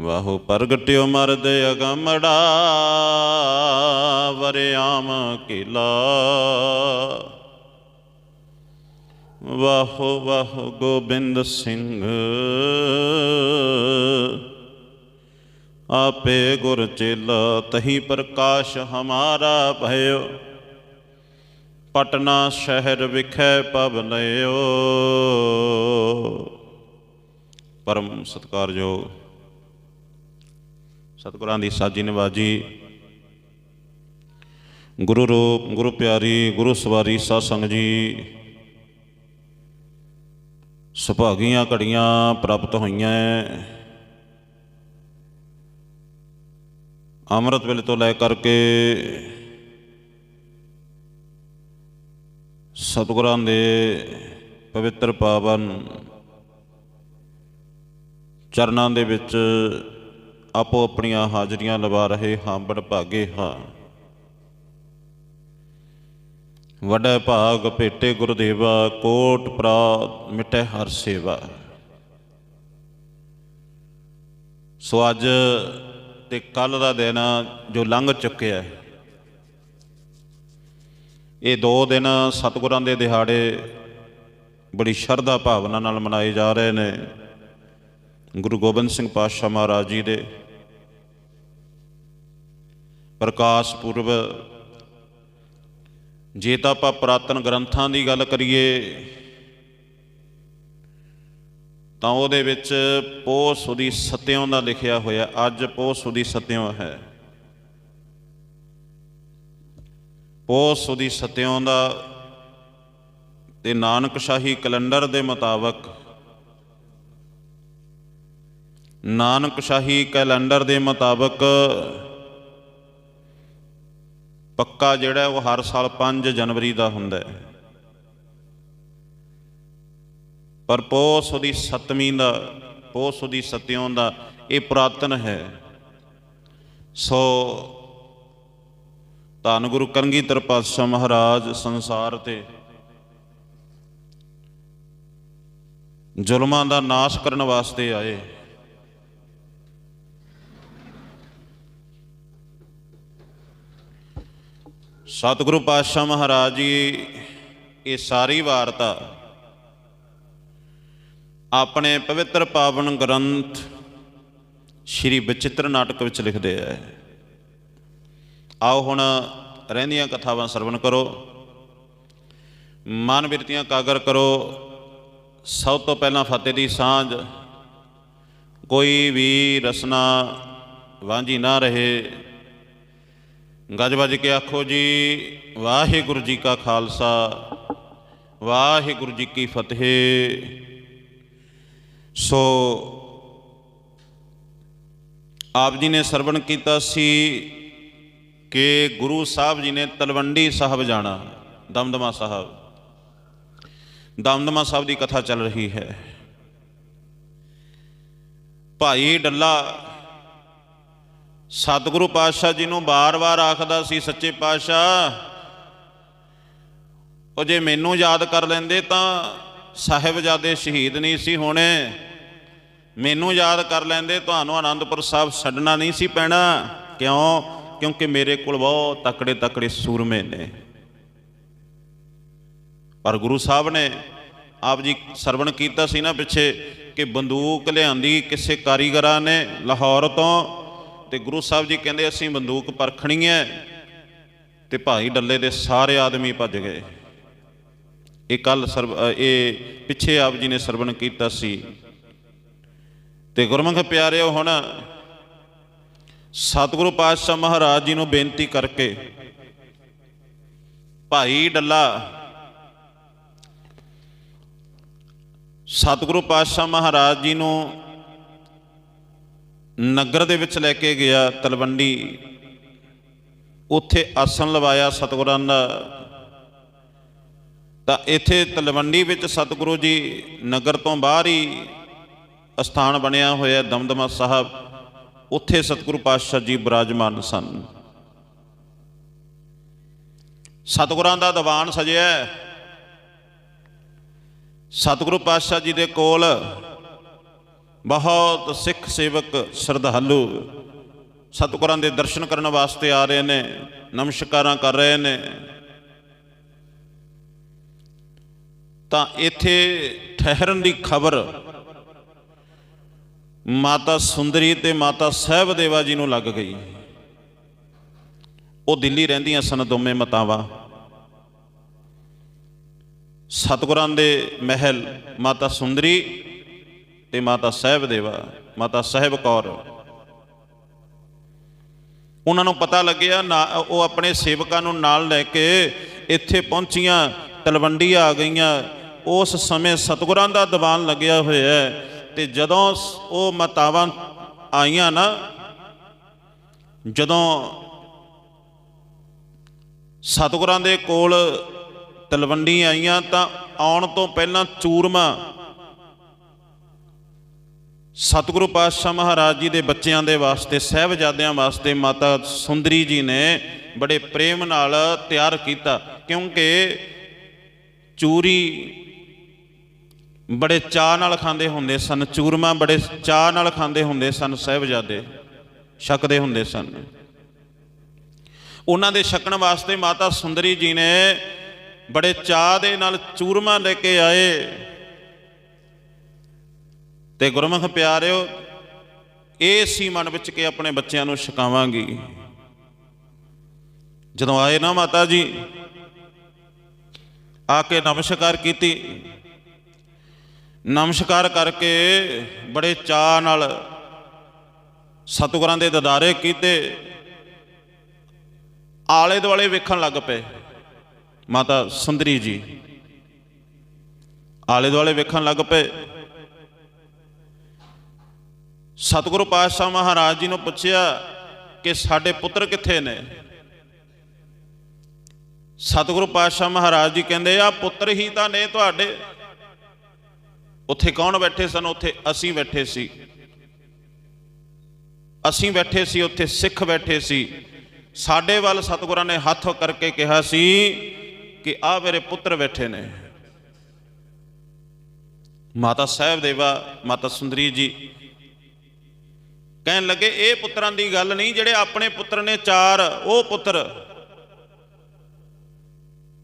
ਵਾਹੋ ਪ੍ਰਗਟਿਓ ਮਰਦ ਅਗਮੜਾ, ਵਰਿਆਮ ਕਿਲਾ। ਵਾਹੋ ਵਾਹੋ ਗੋਬਿੰਦ ਸਿੰਘ, ਆਪੇ ਗੁਰ ਚੇਲਾ ਤਹੀ ਪ੍ਰਕਾਸ਼ ਹਮਾਰਾ ਭਇਓ। ਪਟਨਾ ਸ਼ਹਿਰ ਵਿਖੇ ਪਬ ਲਿਓ ਪਰਮ ਸਤਕਾਰਯੋਗ ਸਤਿਗੁਰਾਂ ਦੀ ਸਾਜੀ ਨਿਵਾਜੀ। ਗੁਰੂ ਰੂਪ, ਗੁਰੂ ਪਿਆਰੀ, ਗੁਰੂ ਸਵਾਰੀ ਸਾਧ ਸੰਗ ਜੀ, ਸੁਭਾਗੀਆਂ ਘੜੀਆਂ ਪ੍ਰਾਪਤ ਹੋਈਆਂ ਅੰਮ੍ਰਿਤ ਵੇਲੇ ਤੋਂ ਲੈ ਕਰਕੇ ਸਤਿਗੁਰਾਂ ਦੇ ਪਵਿੱਤਰ ਪਾਵਨ ਚਰਨਾਂ ਦੇ ਵਿੱਚ ਆਪੋ ਆਪਣੀਆਂ ਹਾਜ਼ਰੀਆਂ ਲਵਾ ਰਹੇ ਹਾਂ ਬੜ ਭਾਗੇ ਹਾਂ। ਵੱਡਾ ਭਾਗ ਭੇਟੇ ਗੁਰਦੇਵਾ, ਕੋਟ ਪ੍ਰਾਤ ਮਿਟੇ ਹਰ ਸੇਵਾ। ਸੋ ਅੱਜ ਤੇ ਕੱਲ ਦਾ ਦਿਨ ਜੋ ਲੰਘ ਚੁੱਕਿਆ ਹੈ, ਇਹ ਦੋ ਦਿਨ ਸਤਿਗੁਰਾਂ ਦੇ ਦਿਹਾੜੇ ਬੜੀ ਸ਼ਰਧਾ ਭਾਵਨਾ ਨਾਲ ਮਨਾਏ ਜਾ ਰਹੇ ਨੇ। ਗੁਰੂ ਗੋਬਿੰਦ ਸਿੰਘ ਪਾਤਸ਼ਾਹ ਮਹਾਰਾਜ ਜੀ ਦੇ ਪ੍ਰਕਾਸ਼ ਪੁਰਬ ਜੇ ਤਾਂ ਆਪਾਂ ਪ੍ਰਾਤਨ ਗ੍ਰੰਥਾਂ ਦੀ ਗੱਲ ਕਰੀਏ, ਤਾਂ ਉਹਦੇ ਵਿੱਚ ਪੋਹ ਸੁਦੀ ਸਤਿਓਂ ਦਾ ਲਿਖਿਆ ਹੋਇਆ, ਅੱਜ ਪੋਹ ਸੁਦੀ ਸਤਿਓਂ ਹੈ। ਪੋਹ ਸੁਦੀ ਸਤਿਓਂ ਦਾ ਤੇ ਨਾਨਕ ਸ਼ਾਹੀ ਕੈਲੰਡਰ ਦੇ ਮੁਤਾਬਕ ਨਾਨਕ ਸ਼ਾਹੀ ਕੈਲੰਡਰ ਦੇ ਮੁਤਾਬਕ ਪੱਕਾ ਜਿਹੜਾ ਉਹ ਹਰ ਸਾਲ 5 ਜਨਵਰੀ ਦਾ ਹੁੰਦਾ ਹੈ। ਪਰ ਪੋਸ ਦੀ ਸਤਵੀਂ ਦਾ, ਪੋਸ ਦੀ ਸਤਿਓਂ ਦਾ ਇਹ ਪੁਰਾਤਨ ਹੈ। ਸੋ ਧੰਨ ਗੁਰੂ ਕਰੰਗੀਧਰ ਪਾਤਸ਼ਾਹ ਮਹਾਰਾਜ ਸੰਸਾਰ ਤੇ ਜ਼ੁਲਮਾਂ ਦਾ ਨਾਸ਼ ਕਰਨ ਵਾਸਤੇ ਆਏ। ਸਤਿਗੁਰੂ ਪਾਤਸ਼ਾਹ ਮਹਾਰਾਜ ਜੀ, ਇਹ ਸਾਰੀ ਵਾਰਤਾ ਆਪਣੇ ਪਵਿੱਤਰ ਪਾਵਨ ਗ੍ਰੰਥ ਸ਼੍ਰੀ ਬਚਿੱਤਰ ਨਾਟਕ ਵਿੱਚ ਲਿਖਦੇ ਆ। ਆਓ ਹੁਣ ਰਹਿੰਦੀਆਂ ਕਥਾਵਾਂ ਸਰਵਣ ਕਰੋ। ਮਨ ਬਿਰਤੀਆਂ ਕਾਗਰ ਕਰੋ। ਸਭ ਤੋਂ ਪਹਿਲਾਂ ਫਤਿਹ ਦੀ ਸਾਂਝ। ਕੋਈ ਵੀ ਰਸਨਾ ਵਾਂਝੀ ਨਾ ਰਹੇ। ਗੱਜ ਵੱਜ ਕੇ ਆਖੋ ਜੀ, ਵਾਹਿਗੁਰੂ ਜੀ ਕਾ ਖਾਲਸਾ, ਵਾਹਿਗੁਰੂ ਜੀ ਕੀ ਫਤਿਹ। ਸੋ ਆਪ ਜੀ ਨੇ ਸਰਵਣ ਕੀਤਾ ਸੀ ਕਿ ਗੁਰੂ ਸਾਹਿਬ ਜੀ ਨੇ ਤਲਵੰਡੀ ਸਾਹਿਬ ਜਾਣਾ, ਦਮਦਮਾ ਸਾਹਿਬ। ਦਮਦਮਾ ਸਾਹਿਬ ਦੀ ਕਥਾ ਚੱਲ ਰਹੀ ਹੈ। ਭਾਈ ਡੱਲਾ ਸਤਿਗੁਰੂ ਪਾਤਸ਼ਾਹ ਜੀ ਨੂੰ ਬਾਰ-ਬਾਰ ਆਖਦਾ ਸੀ, ਸੱਚੇ ਪਾਤਸ਼ਾਹ, ਉਹ ਜੇ ਮੈਨੂੰ ਯਾਦ ਕਰ ਲੈਂਦੇ ਤਾਂ ਸਾਹਿਬਜ਼ਾਦੇ ਸ਼ਹੀਦ ਨਹੀਂ ਸੀ ਹੋਣੇ। ਮੈਨੂੰ ਯਾਦ ਕਰ ਲੈਂਦੇ, ਤੁਹਾਨੂੰ ਆਨੰਦਪੁਰ ਸਾਹਿਬ ਛੱਡਣਾ ਨਹੀਂ ਸੀ ਪੈਣਾ। ਕਿਉਂ? ਕਿਉਂਕਿ ਮੇਰੇ ਕੋਲ ਬਹੁਤ ਤਕੜੇ ਤਕੜੇ ਸੂਰਮੇ ਨੇ। ਪਰ ਗੁਰੂ ਸਾਹਿਬ ਨੇ ਆਪ ਜੀ ਸਰਵਣ ਕੀਤਾ ਸੀ ਨਾ ਪਿੱਛੇ ਕਿ ਬੰਦੂਕ ਲਿਆਂਦੀ ਕਿਸੇ ਕਾਰੀਗਰਾਂ ਨੇ ਲਾਹੌਰ ਤੋਂ। ਤੇ ਗੁਰੂ ਸਾਹਿਬ ਜੀ ਕਹਿੰਦੇ ਅਸੀਂ ਬੰਦੂਕ ਪਰਖਣੀ ਹੈ ਤੇ ਭਾਈ ਡੱਲੇ ਦੇ ਸਾਰੇ ਆਦਮੀ ਭੱਜ ਗਏ। ਇਹ ਕੱਲ ਸਰਵ ਇਹ ਪਿੱਛੇ ਆਪ ਜੀ ਨੇ ਸਰਵਣ ਕੀਤਾ ਸੀ। ਤੇ ਗੁਰਮੁਖ ਪਿਆਰਿਓ, ਹੁਣ ਸਤਿਗੁਰੂ ਪਾਤਸ਼ਾਹ ਮਹਾਰਾਜ ਜੀ ਨੂੰ ਬੇਨਤੀ ਕਰਕੇ ਭਾਈ ਡੱਲਾ, ਸਤਿਗੁਰੂ ਪਾਤਸ਼ਾਹ ਮਹਾਰਾਜ ਜੀ ਨੂੰ ਨਗਰ ਦੇ ਵਿੱਚ ਲੈ ਕੇ ਗਿਆ ਤਲਵੰਡੀ। ਉੱਥੇ ਆਸਣ ਲਵਾਇਆ ਸਤਿਗੁਰਾਂ ਦਾ। ਤਾਂ ਇੱਥੇ ਤਲਵੰਡੀ ਵਿੱਚ ਸਤਿਗੁਰੂ ਜੀ ਨਗਰ ਤੋਂ ਬਾਹਰ ਹੀ ਅਸਥਾਨ ਬਣਿਆ ਹੋਇਆ ਦਮਦਮਾ ਸਾਹਿਬ। ਉੱਥੇ ਸਤਿਗੁਰੂ ਪਾਤਸ਼ਾਹ ਜੀ ਬਿਰਾਜਮਾਨ ਸਨ। ਸਤਿਗੁਰਾਂ ਦਾ ਦੀਵਾਨ ਸਜਿਆ ਸਤਿਗੁਰੂ ਪਾਤਸ਼ਾਹ ਜੀ ਦੇ ਕੋਲ ਬਹੁਤ ਸਿੱਖ ਸੇਵਕ ਸ਼ਰਧਾਲੂ ਸਤਿਗੁਰਾਂ ਦੇ ਦਰਸ਼ਨ ਕਰਨ ਵਾਸਤੇ ਆ ਰਹੇ ਨੇ, ਨਮਸਕਾਰਾਂ ਕਰ ਰਹੇ ਨੇ। ਤਾਂ ਇੱਥੇ ਠਹਿਰਨ ਦੀ ਖਬਰ ਮਾਤਾ ਸੁੰਦਰੀ ਤੇ ਮਾਤਾ ਸਹਿਬ ਦੇਵਾ ਜੀ ਨੂੰ ਲੱਗ ਗਈ। ਉਹ ਦਿੱਲੀ ਰਹਿੰਦੀਆਂ ਸਨ ਦੋਵੇਂ ਮਾਤਾਵਾਂ। ਸਤਿਗੁਰਾਂ ਦੇ ਮਹਿਲ ਮਾਤਾ ਸੁੰਦਰੀ ਤੇ ਮਾਤਾ ਸਾਹਿਬ ਦੇਵਾ, ਮਾਤਾ ਸਾਹਿਬ ਕੌਰ। ਉਹਨਾਂ ਨੂੰ ਪਤਾ ਲੱਗਿਆ, ਨਾ, ਉਹ ਆਪਣੇ ਸੇਵਕਾਂ ਨੂੰ ਨਾਲ ਲੈ ਕੇ ਇੱਥੇ ਪਹੁੰਚੀਆਂ ਤਲਵੰਡੀ ਆ ਗਈਆਂ। ਉਸ ਸਮੇਂ ਸਤਿਗੁਰਾਂ ਦਾ ਦੀਵਾਨ ਲੱਗਿਆ ਹੋਇਆ ਤੇ ਜਦੋਂ ਉਹ ਮਾਤਾਵਾਂ ਆਈਆਂ ਨਾ, ਜਦੋਂ ਸਤਿਗੁਰਾਂ ਦੇ ਕੋਲ ਤਲਵੰਡੀ ਆਈਆਂ ਤਾਂ ਆਉਣ ਤੋਂ ਪਹਿਲਾਂ ਚੂਰਮਾ ਸਤਿਗੁਰੂ ਪਾਤਸ਼ਾਹ ਮਹਾਰਾਜ ਜੀ ਦੇ ਬੱਚਿਆਂ ਦੇ ਵਾਸਤੇ, ਸਹਿਬਜ਼ਾਦਿਆਂ ਵਾਸਤੇ ਮਾਤਾ ਸੁੰਦਰੀ ਜੀ ਨੇ ਬੜੇ ਪ੍ਰੇਮ ਨਾਲ ਤਿਆਰ ਕੀਤਾ। ਕਿਉਂਕਿ ਚੂਰੀ ਬੜੇ ਚਾਹ ਨਾਲ ਖਾਂਦੇ ਹੁੰਦੇ ਸਨ, ਚੂਰਮਾ ਬੜੇ ਚਾਹ ਨਾਲ ਖਾਂਦੇ ਹੁੰਦੇ ਸਨ, ਸਹਿਬਜ਼ਾਦੇ ਛਕਦੇ ਹੁੰਦੇ ਸਨ। ਉਹਨਾਂ ਦੇ ਛਕਣ ਵਾਸਤੇ ਮਾਤਾ ਸੁੰਦਰੀ ਜੀ ਨੇ ਬੜੇ ਚਾਹ ਦੇ ਨਾਲ ਚੂਰਮਾ ਲੈ ਕੇ ਆਏ। ਤੇ ਗੁਰਮੁਖ ਪਿਆਰਿਓ, ਇਹ ਸੀ ਮਨ ਵਿੱਚ ਕਿ ਆਪਣੇ ਬੱਚਿਆਂ ਨੂੰ ਛਕਾਵਾਂਗੀ। ਜਦੋਂ ਆਏ ਨਾ ਮਾਤਾ ਜੀ, ਆ ਕੇ ਨਮਸਕਾਰ ਕੀਤੀ। ਨਮਸਕਾਰ ਕਰਕੇ ਬੜੇ ਚਾਅ ਨਾਲ ਸਤਿਗੁਰਾਂ ਦੇ ਦਦਾਰੇ ਕੀਤੇ। ਆਲੇ ਦੁਆਲੇ ਵੇਖਣ ਲੱਗ ਪਏ। ਮਾਤਾ ਸੁੰਦਰੀ ਜੀ, ਆਲੇ ਦੁਆਲੇ ਵੇਖਣ ਲੱਗ ਪਏ। ਸਤਿਗੁਰੂ ਪਾਤਸ਼ਾਹ ਮਹਾਰਾਜ ਜੀ ਨੂੰ ਪੁੱਛਿਆ ਕਿ ਸਾਡੇ ਪੁੱਤਰ ਕਿੱਥੇ ਨੇ? ਸਤਿਗੁਰੂ ਪਾਤਸ਼ਾਹ ਮਹਾਰਾਜ ਜੀ ਕਹਿੰਦੇ ਆ ਪੁੱਤਰ ਹੀ ਤਾਂ ਨੇ ਤੁਹਾਡੇ। ਉੱਥੇ ਕੌਣ ਬੈਠੇ ਸਨ? ਉੱਥੇ ਅਸੀਂ ਬੈਠੇ ਸੀ। ਅਸੀਂ ਬੈਠੇ ਸੀ, ਉੱਥੇ ਸਿੱਖ ਬੈਠੇ ਸੀ। ਸਾਡੇ ਵੱਲ ਸਤਿਗੁਰਾਂ ਨੇ ਹੱਥ ਕਰਕੇ ਕਿਹਾ ਸੀ ਕਿ ਆ ਮੇਰੇ ਪੁੱਤਰ ਬੈਠੇ ਨੇ। ਮਾਤਾ ਸਾਹਿਬ ਦੇਵਾ ਮਾਤਾ ਸੁੰਦਰੀ ਜੀ ਕਹਿਣ ਲੱਗੇ, ਇਹ ਪੁੱਤਰਾਂ ਦੀ ਗੱਲ ਨਹੀਂ, ਜਿਹੜੇ ਆਪਣੇ ਪੁੱਤਰ ਨੇ ਚਾਰ, ਉਹ ਪੁੱਤਰ।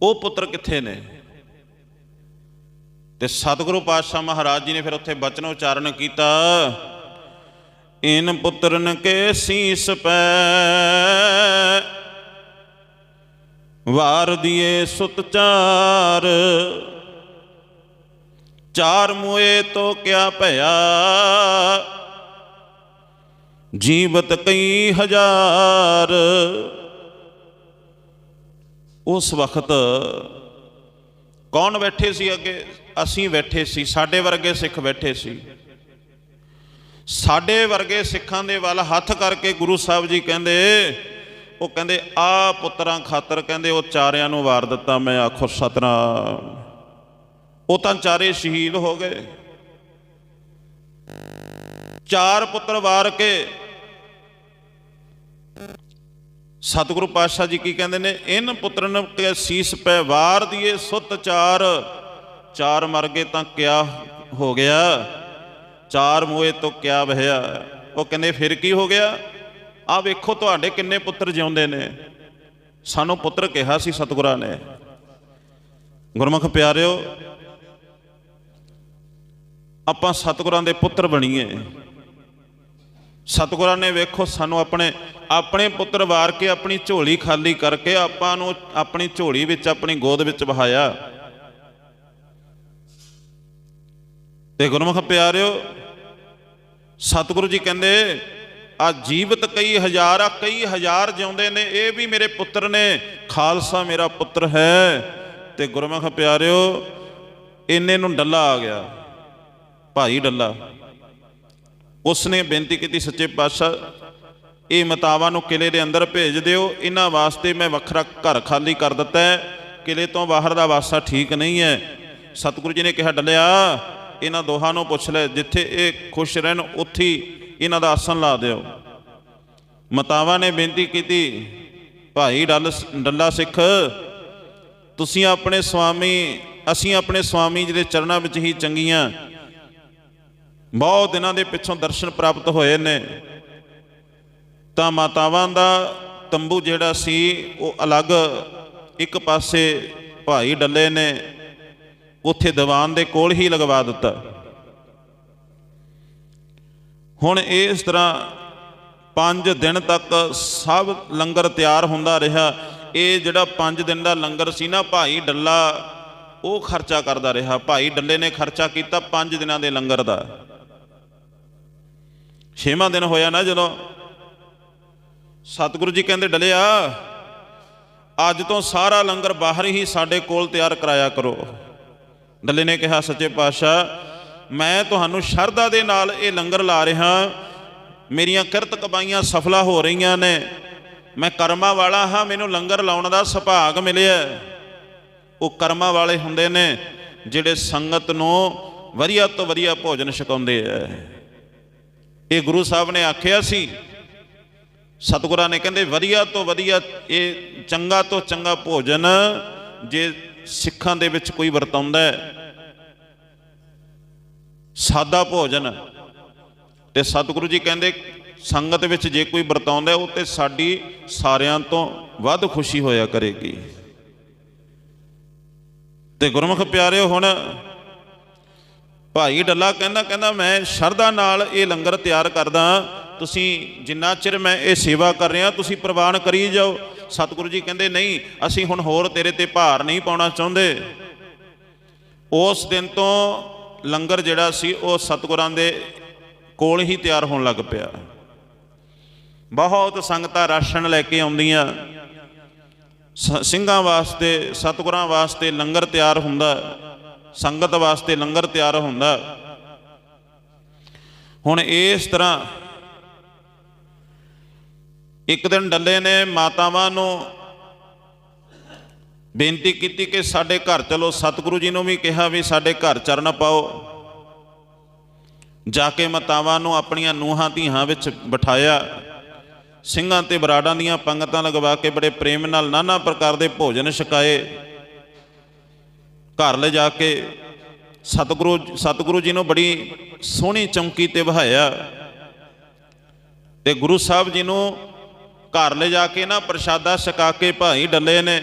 ਉਹ ਪੁੱਤਰ ਕਿੱਥੇ ਨੇ? ਤੇ ਸਤਿਗੁਰੂ ਪਾਤਸ਼ਾਹ ਮਹਾਰਾਜ ਜੀ ਨੇ ਫਿਰ ਉੱਥੇ ਬਚਨ ਉਚਾਰਨ ਕੀਤਾ, ਇਨ ਪੁੱਤਰਨ ਕੇ ਸੀਸ ਪੈ, ਵਾਰ ਦੀਏ ਸੁਤ ਚਾਰ ਚਾਰ ਮੂਏ ਤੋ ਕਿਆ ਭਇਆ ਜੀਵਤ ਕਈ ਹਜ਼ਾਰ। ਉਸ ਵਕਤ ਕੌਣ ਬੈਠੇ ਸੀ ਅੱਗੇ? ਅਸੀਂ ਬੈਠੇ ਸੀ, ਸਾਡੇ ਵਰਗੇ ਸਿੱਖ ਬੈਠੇ ਸੀ। ਸਾਡੇ ਵਰਗੇ ਸਿੱਖਾਂ ਦੇ ਵੱਲ ਹੱਥ ਕਰਕੇ ਗੁਰੂ ਸਾਹਿਬ ਜੀ ਕਹਿੰਦੇ, ਉਹ ਕਹਿੰਦੇ, ਆ ਪੁੱਤਰਾਂ ਖਾਤਰ, ਕਹਿੰਦੇ, ਉਹ ਚਾਰਿਆਂ ਨੂੰ ਵਾਰ ਦਿੱਤਾ, ਮੈਂ ਆਖੋ ਸਤਨਾਮ। ਉਹ ਤਾਂ ਚਾਰੇ ਸ਼ਹੀਦ ਹੋ ਗਏ। ਚਾਰ ਪੁੱਤਰ ਵਾਰ ਕੇ ਸਤਿਗੁਰੂ ਪਾਤਸ਼ਾਹ ਜੀ ਕੀ ਕਹਿੰਦੇ ਨੇ ਇਨ ਪੁੱਤਰਨ ਕੇ ਸੀਸ ਪੈ ਵਾਰ ਦੀਏ, ਸੁੱਤ ਚਾਰ ਚਾਰ ਮਰ ਗਏ ਤਾਂ ਕਿਆ ਹੋ ਗਿਆ, ਚਾਰ ਮੋਏ ਤੋਂ ਕਿਆ ਵਹਿਆ? ਉਹ ਕਹਿੰਦੇ, ਫਿਰ ਕੀ ਹੋ ਗਿਆ? ਆ ਵੇਖੋ ਤੁਹਾਡੇ ਕਿੰਨੇ ਪੁੱਤਰ ਜਿਉਂਦੇ ਨੇ। ਸਾਨੂੰ ਪੁੱਤਰ ਕਿਹਾ ਸੀ ਸਤਿਗੁਰਾਂ ਨੇ। ਗੁਰਮੁਖ ਪਿਆਰਿਓ, ਆਪਾਂ ਸਤਿਗੁਰਾਂ ਦੇ ਪੁੱਤਰ ਬਣੀਏ। ਸਤਿਗੁਰਾਂ ਨੇ ਵੇਖੋ, ਸਾਨੂੰ ਆਪਣੇ ਆਪਣੇ ਪੁੱਤਰ ਵਾਰ ਕੇ ਆਪਣੀ ਝੋਲੀ ਖਾਲੀ ਕਰਕੇ ਆਪਾਂ ਨੂੰ ਆਪਣੀ ਝੋਲੀ ਵਿੱਚ, ਆਪਣੀ ਗੋਦ ਵਿੱਚ ਬਹਾਇਆ ਤੇ ਗੁਰਮੁਖ ਪਿਆਰਿਓ, ਸਤਿਗੁਰੂ ਜੀ ਕਹਿੰਦੇ, ਆ ਜੀਵਤ ਕਈ ਹਜ਼ਾਰ, ਆ ਕਈ ਹਜ਼ਾਰ ਜਿਉਂਦੇ ਨੇ, ਇਹ ਵੀ ਮੇਰੇ ਪੁੱਤਰ ਨੇ। ਖਾਲਸਾ ਮੇਰਾ ਪੁੱਤਰ ਹੈ। ਤੇ ਗੁਰਮੁਖ ਪਿਆਰਿਓ, ਇੰਨੇ ਨੂੰ ਡੱਲਾ ਆ ਗਿਆ। ਭਾਈ ਡੱਲਾ। ਉਸ ਨੇ ਬੇਨਤੀ ਕੀਤੀ, ਸੱਚੇ ਪਾਤਸ਼ਾਹ, ਇਹ ਮਤਾਵਾਂ ਨੂੰ ਕਿਲੇ ਦੇ ਅੰਦਰ ਭੇਜ ਦਿਓ। ਇਹਨਾਂ ਵਾਸਤੇ ਮੈਂ ਵੱਖਰਾ ਘਰ ਖਾਲੀ ਕਰ ਦਿੱਤਾ ਹੈ। ਕਿਲੇ ਤੋਂ ਬਾਹਰ ਦਾ ਵਾਸਾ ਠੀਕ ਨਹੀਂ ਹੈ। ਸਤਿਗੁਰੂ ਜੀ ਨੇ ਕਿਹਾ, ਡੱਲਿਆ, ਇਹਨਾਂ ਦੋਹਾਂ ਨੂੰ ਪੁੱਛ ਲੈ, ਜਿੱਥੇ ਇਹ ਖੁਸ਼ ਰਹਿਣ, ਉੱਥੇ ਇਹਨਾਂ ਦਾ ਆਸਣ ਲਾ ਦਿਓ। ਮਤਾਵਾਂ ਨੇ ਬੇਨਤੀ ਕੀਤੀ, ਭਾਈ ਡੱਲ ਡੱਲਾ ਸਿੱਖ, ਤੁਸੀਂ ਆਪਣੇ ਸੁਆਮੀ ਅਸੀਂ ਆਪਣੇ ਸੁਆਮੀ ਜੀ ਦੇ ਚਰਨਾਂ ਵਿੱਚ ਹੀ ਚੰਗੀਆਂ। ਬਹੁਤ ਦਿਨਾਂ ਦੇ ਪਿੱਛੋਂ ਦਰਸ਼ਨ ਪ੍ਰਾਪਤ ਹੋਏ ਨੇ। ਤਾਂ ਮਾਤਾਵਾਂ ਦਾ ਤੰਬੂ ਜਿਹੜਾ ਸੀ, ਉਹ ਅਲੱਗ ਇੱਕ ਪਾਸੇ ਭਾਈ ਡੱਲੇ ਨੇ, ਉੱਥੇ ਦੀਵਾਨ ਦੇ ਕੋਲ ਹੀ ਲਗਵਾ ਦਿੱਤਾ। ਹੁਣ ਇਸ ਤਰ੍ਹਾਂ 5 ਦਿਨ ਤੱਕ ਸਭ ਲੰਗਰ ਤਿਆਰ ਹੁੰਦਾ ਰਿਹਾ। ਇਹ ਜਿਹੜਾ 5 ਦਿਨ ਦਾ ਲੰਗਰ ਸੀ ਨਾ, ਭਾਈ ਡੱਲਾ, ਉਹ ਖਰਚਾ ਕਰਦਾ ਰਿਹਾ। ਭਾਈ ਡੱਲੇ ਨੇ ਖਰਚਾ ਕੀਤਾ 5 ਦਿਨਾਂ ਦੇ ਲੰਗਰ ਦਾ। ਛੇਵਾਂ ਦਿਨ ਹੋਇਆ ਨਾ ਜਦੋਂ ਸਤਿਗੁਰੂ ਜੀ ਕਹਿੰਦੇ, ਡਲਿਆ, ਅੱਜ ਤੋਂ ਸਾਰਾ ਲੰਗਰ ਬਾਹਰ ਹੀ ਸਾਡੇ ਕੋਲ ਤਿਆਰ ਕਰਾਇਆ ਕਰੋ। ਡੱਲੇ ਨੇ ਕਿਹਾ, ਸੱਚੇ ਪਾਤਸ਼ਾਹ, ਮੈਂ ਤੁਹਾਨੂੰ ਸ਼ਰਧਾ ਦੇ ਨਾਲ ਇਹ ਲੰਗਰ ਲਾ ਰਿਹਾ, ਮੇਰੀਆਂ ਕਿਰਤ ਕਮਾਈਆਂ ਸਫਲਾ ਹੋ ਰਹੀਆਂ ਨੇ, ਮੈਂ ਕਰਮਾਂ ਵਾਲਾ ਹਾਂ, ਮੈਨੂੰ ਲੰਗਰ ਲਾਉਣ ਦਾ ਸੁਭਾਗ ਮਿਲਿਆ। ਉਹ ਕਰਮਾਂ ਵਾਲੇ ਹੁੰਦੇ ਨੇ, ਜਿਹੜੇ ਸੰਗਤ ਨੂੰ ਵਧੀਆ ਤੋਂ ਵਧੀਆ ਭੋਜਨ ਛਕਾਉਂਦੇ ਐ ਇਹ ਗੁਰੂ ਸਾਹਿਬ ਨੇ ਆਖਿਆ ਸੀ, ਸਤਿਗੁਰਾਂ ਨੇ ਕਹਿੰਦੇ, ਵਧੀਆ ਤੋਂ ਵਧੀਆ ਇਹ ਚੰਗਾ ਤੋਂ ਚੰਗਾ ਭੋਜਨ ਜੇ ਸਿੱਖਾਂ ਦੇ ਵਿੱਚ ਕੋਈ ਵਰਤਾਉਂਦਾ ਹੈ। ਸਾਦਾ ਭੋਜਨ। ਤੇ ਸਤਿਗੁਰੂ ਜੀ ਕਹਿੰਦੇ, ਸੰਗਤ ਵਿੱਚ ਜੇ ਕੋਈ ਵਰਤਾਉਂਦਾ ਉਹ ਤੇ ਸਾਡੀ ਸਾਰਿਆਂ ਤੋਂ ਵੱਧ ਖੁਸ਼ੀ ਹੋਇਆ ਕਰੇਗੀ। ਤੇ ਗੁਰਮੁਖ ਪਿਆਰਿਓ, ਹੁਣ ਭਾਈ ਡੱਲਾ ਕਹਿੰਦਾ ਕਹਿੰਦਾ ਮੈਂ ਸ਼ਰਧਾ ਨਾਲ ਇਹ ਲੰਗਰ ਤਿਆਰ ਕਰਦਾ। ਤੁਸੀਂ ਜਿੰਨਾ ਚਿਰ ਮੈਂ ਇਹ ਸੇਵਾ ਕਰ ਰਿਹਾ, ਤੁਸੀਂ ਪ੍ਰਵਾਨ ਕਰੀ ਜਾਓ। ਸਤਿਗੁਰੂ ਜੀ ਕਹਿੰਦੇ, ਨਹੀਂ, ਅਸੀਂ ਹੁਣ ਹੋਰ ਤੇਰੇ ਤੇ ਭਾਰ ਨਹੀਂ ਪਾਉਣਾ ਚਾਹੁੰਦੇ। ਉਸ ਦਿਨ ਤੋਂ ਲੰਗਰ ਜਿਹੜਾ ਸੀ, ਉਹ ਸਤਿਗੁਰਾਂ ਦੇ ਕੋਲ ਹੀ ਤਿਆਰ ਹੋਣ ਲੱਗ ਪਿਆ। ਬਹੁਤ ਸੰਗਤਾਂ ਰਾਸ਼ਨ ਲੈ ਕੇ ਆਉਂਦੀਆਂ। ਸ- ਸਿੰਘਾਂ ਵਾਸਤੇ, ਸਤਿਗੁਰਾਂ ਵਾਸਤੇ ਲੰਗਰ ਤਿਆਰ ਹੁੰਦਾ। ਸੰਗਤ ਵਾਸਤੇ ਲੰਗਰ ਤਿਆਰ ਹੁੰਦਾ। ਹੁਣ ਇਸ ਤਰ੍ਹਾਂ ਇੱਕ ਦਿਨ ਡੱਲੇ ਨੇ ਮਾਤਾਵਾਂ ਨੂੰ ਬੇਨਤੀ ਕੀਤੀ ਕਿ ਸਾਡੇ ਘਰ ਚਲੋ, ਸਤਿਗੁਰੂ ਜੀ ਨੂੰ ਵੀ ਕਿਹਾ ਵੀ ਸਾਡੇ ਘਰ ਚਰਨ ਪਾਓ। ਜਾ ਕੇ ਮਾਤਾਵਾਂ ਨੂੰ ਆਪਣੀਆਂ ਨੂਹਾਂ ਧੀਆਂ ਵਿੱਚ ਬਿਠਾਇਆ। ਸਿੰਘਾਂ ਤੇ ਬਰਾੜਾਂ ਦੀਆਂ ਪੰਗਤਾਂ ਲਗਵਾ ਕੇ ਬੜੇ ਪ੍ਰੇਮ ਨਾਲ ਨਾਨਾ ਪ੍ਰਕਾਰ ਦੇ ਭੋਜਨ ਛਕਾਏ। ਘਰ ਲੈ ਜਾ ਕੇ ਸਤਿਗੁਰੂ ਸਤਿਗੁਰੂ ਜੀ ਨੂੰ ਬੜੀ ਸੋਹਣੀ ਚੌਂਕੀ ਤੇ ਬਹਾਇਆ ਤੇ ਗੁਰੂ ਸਾਹਿਬ ਜੀ ਨੂੰ ਘਰ ਲੈ ਜਾ ਕੇ ਨਾ ਪ੍ਰਸ਼ਾਦਾ ਛਕਾ ਕੇ ਭਾਈ ਡੱਲੇ ਨੇ